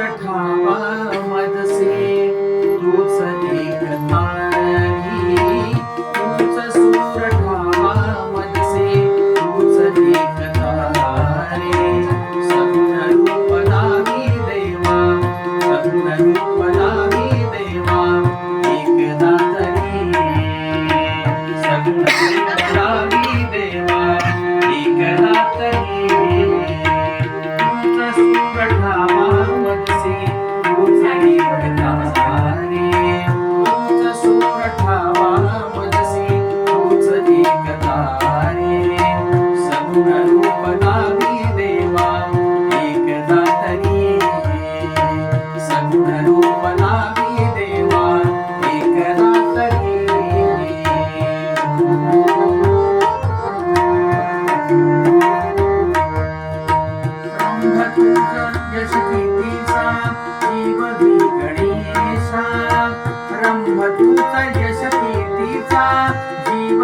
Africa. Thank you.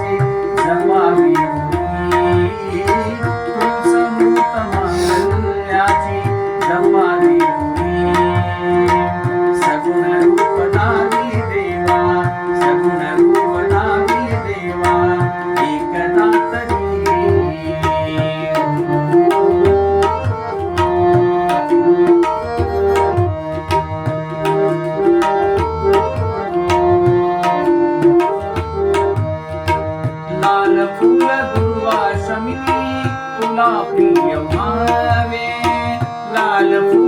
जन्मावी फूल दुर्वा समिती तुला प्रिय मावे लाल फूल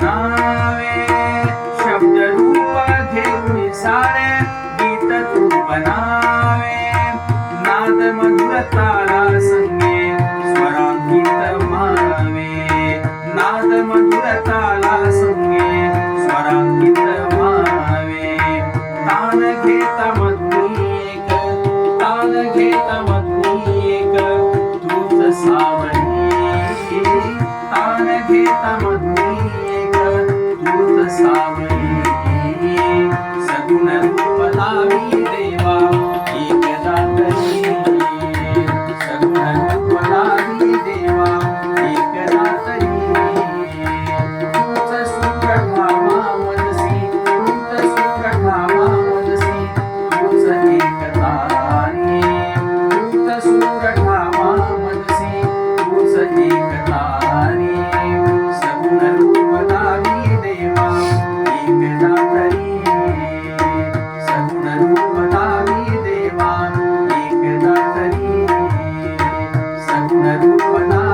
बनावे। शब्द रूप घेऊन सारे गीत तू बनावे। नाद मधुर ताला संगे स्वरांकित व्हावे नाद मधुर ताला संगे स्वरांकित व्हावे तान घेता भूत सावरी सगुण रूप लावी கருணரூபனா